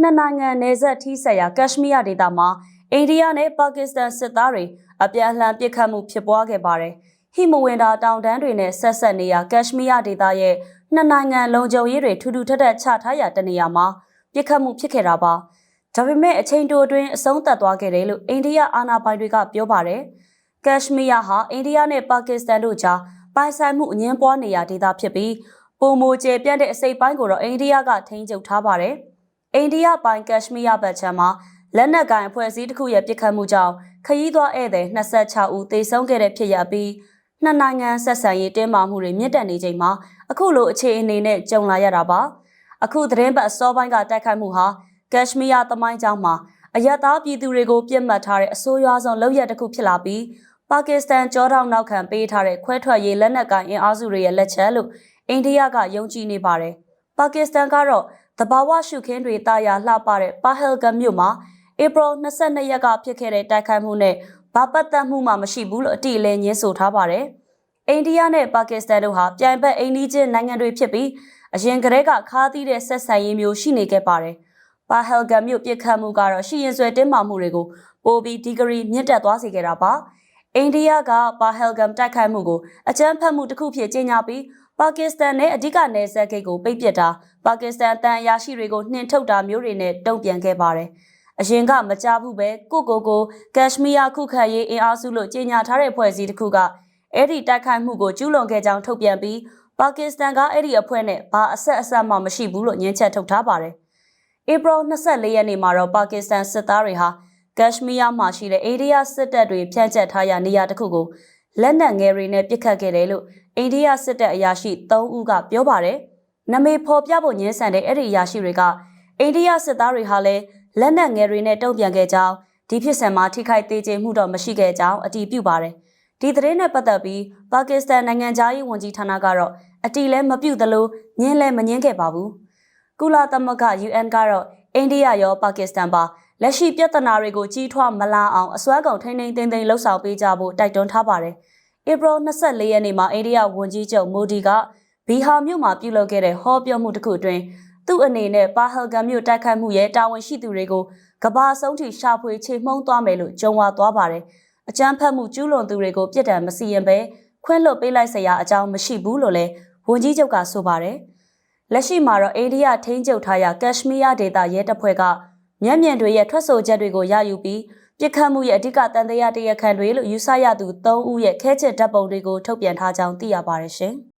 နှစ်နိုင်ငံနယ်စပ်ထိစပ်ရာကက်ရှမီးယားဒေသမှာအိန္ဒိယနဲ့ပါကစ္စတန်စစ်သားတွေအပြန်အလှန်ပစ်ခတ်မှုဖြစ်ပွားခဲ့ပါတယ်။ဟီမဝင်တာတောင်တန်းတွေနဲ့ဆက်ဆက်နေရာကက်ရှမီးယားဒေသရဲ့နှစ်နိုင်ငံလုံခြုံရေးတွေထူးထူးထပ်ထပ်ချထားရာတနေရာမှာပစ်ခတ်မှုဖြစ်ခဲ့တာပါ။ဒါပေမဲ့အချိန်တိုအတွင်းအဆုံးသတ်သွားခဲ့တယ်လို့အိန္ဒိယအာဏာပိုင်တွေကပြောပါတယ်။ကက်ရှမီးယားဟာအိန္ဒိယနဲ့ပါကစ္စတန်တို့ကြားပိုင်ဆိုင်မှုအငင်းပွားနေရာဒေသဖြစ်ပြီးပုံမိုကျပြန့်တဲ့အစိပ်ပိုင်းကိုတော့အိန္ဒိယကထိန်းချုပ်ထားပါတယ်။ အိန္ဒိယပိုင်ကက်ရှမီးယားဘက်ခြမ်းမှာလက်နက်ကိုင်အဖွဲ့အစည်းတစ်ခုရဲ့ပစ်ခတ်မှုကြောင့်ခရီးသွားဧည့်သည်26ဦးသေဆုံးခဲ့တဲ့ဖြစ်ရပြီးနှစ်နိုင်ငံဆက်ဆံရေးတင်းမာမှုတွေမြင့်တက်နေချိန်မှာအခုလိုအခြေအနေနဲ့ကြုံလာရတာပါ။အခုသတင်းပတ်အစောပိုင်းကတိုက်ခိုက်မှုဟာကက်ရှမီးယားသမိုင်းကျောင်းမှာအယက်သားပြည်သူတွေကိုပြစ်မှတ်ထားတဲ့အဆိုးရွားဆုံးလုပ်ရက်တစ်ခုဖြစ်လာပြီးပါကစ္စတန်ကြောထောက်နောက်ခံပေးထားတဲ့ခွဲထွက်ရေးလက်နက်ကိုင်အင်အားစုတွေရဲ့လက်ချက်လို့အိန္ဒိယကယုံကြည်နေပါတယ်။ပါကစ္စတန်ကတော့ တဘာဝရှုခင်းတွေတာယာလှပတဲ့ပါဟယ်ဂမ်မြို့မှာဧပြီ22ရက်ကဖြစ်ခဲ့တဲ့တိုက်ခိုက်မှုနဲ့ဘာပတ်သက်မှုမှမရှိဘူးလို့အတိအလဲညင်းဆိုထားပါတယ်။အိန္ဒိယနဲ့ပါကစ္စတန်တို့ဟာပြိုင်ဘက်အိန္ဒိချင်းနိုင်ငံတွေဖြစ်ပြီးအရင်ကတည်းကခါးသီးတဲ့ဆက်ဆံရေးမျိုးရှိနေခဲ့ပါတယ်။ပါဟယ်ဂမ်မြို့ပြစ်ခတ်မှုကတော့ရှိရင်ဆွဲတင်းမာမှုတွေကိုပိုပြီးဒီဂရီမြင့်တက်သွားစေခဲ့တာပါ။ အိန္ဒိယကပါဟယ်ဂမ်တိုက်ခိုက်မှုကိုအကြမ်းဖက်မှုတစ်ခုဖြစ်ကြေညာပြီးပါကစ္စတန်နဲ့အဓိကနယ်စပ်ဂိတ်ကိုပိတ်ပစ်တာပါကစ္စတန်တန်အရာရှိတွေကိုနှင်ထုတ်တာမျိုးတွေနဲ့တုံ့ပြန်ခဲ့ပါတယ်။အရင်ကမကြဘူးပဲကိုကိုကိုကက်ရှမီးယားခုခံရေးအင်အားစုလို့ကြေညာထားတဲ့ဖွဲ့စည်းတစ်ခုကအဲ့ဒီတိုက်ခိုက်မှုကိုကျူးလွန်ခဲ့ကြောင်းထုတ်ပြန်ပြီးပါကစ္စတန်ကအဲ့ဒီအဖွဲ့နဲ့ဘာအဆက်အဆက်မှမရှိဘူးလို့ညှင်းချက်ထုတ်ထားပါတယ်။ဧပြီ24ရက်နေ့မှာတော့ပါကစ္စတန်စစ်သားတွေဟာ ကက်ရှမီးယားမှာရှိတဲ့အေရီးယားစစ်တပ်တွေဖြန့်ကျက်ထားရာနေရာတစ်ခုကိုလက်နက်ငယ်တွေနဲ့ပစ်ခတ်ခဲ့တယ်လို့အိန္ဒိယစစ်တပ်အရာရှိ3ဦးကပြောပါတယ်။နမေဖော်ပြဖို့ညှင်းဆန်တဲ့အဲ့ဒီအရာရှိတွေကအိန္ဒိယစစ်သားတွေဟာလည်းလက်နက်ငယ်တွေနဲ့တုံ့ပြန်ခဲ့ကြောင်းဒီဖြစ်စဉ်မှာထိခိုက်သေးခြင်းမှုတော့မရှိခဲ့ကြောင်းအတည်ပြုပါတယ်။ဒီသတင်းနဲ့ပတ်သက်ပြီးပါကစ္စတန်နိုင်ငံသားရေးဝန်ကြီးဌာနကတော့အတီလည်းမပြုတ်သလိုညင်းလည်းမညင်းခဲ့ပါဘူး။ကုလသမဂ္ဂ UN ကတော့အိန္ဒိယရောပါကစ္စတန်ပါ လက်ရှိပြဿနာတွေကိုကြီးထွားမလာအောင်အစွမ်းကုန်ထိန်းထိန်းသိမ်းသိမ်းလှုပ်ဆောင်ပေးကြဖို့တိုက်တွန်းထားပါတယ်။ဧပြီ24ရက်နေ့မှာအိန္ဒိယဝန်ကြီးချုပ်မိုဒီကဘီဟာမြို့မှာပြုလုပ်ခဲ့တဲ့ဟောပြောမှုတစ်ခုအတွင်းသူ့အနေနဲ့ပါဟယ်ဂမ်မြို့တိုက်ခိုက်မှုရဲ့တာဝန်ရှိသူတွေကိုကဘာဆုံးထိရှာဖွေချေမှုန်းသွားမယ်လို့ကြုံဝါသွားပါတယ်။အကြမ်းဖက်မှုကျူးလွန်သူတွေကိုပြစ်ဒဏ်မစီရင်ပဲခွင့်လွှတ်ပေးလိုက်စရာအကြောင်းမရှိဘူးလို့လည်းဝန်ကြီးချုပ်ကဆိုပါတယ်။လက်ရှိမှာတော့အိန္ဒိယထိန်းချုပ်ထားရာကက်ရှမီးယားဒေသရဲတပ်ဖွဲ့က မျက်မြင်တွေရဲ့ထွက်ဆိုချက်တွေကိုရယူပြီးပြစ်ခတ်မှုရဲ့အဓိကတန်တရားတရားခံတွေလို့ယူဆရသူ၃ဦးရဲ့ခဲချက်တပ်ပုံတွေကိုထုတ်ပြန်ထားကြောင်းသိရပါတယ်ရှင်။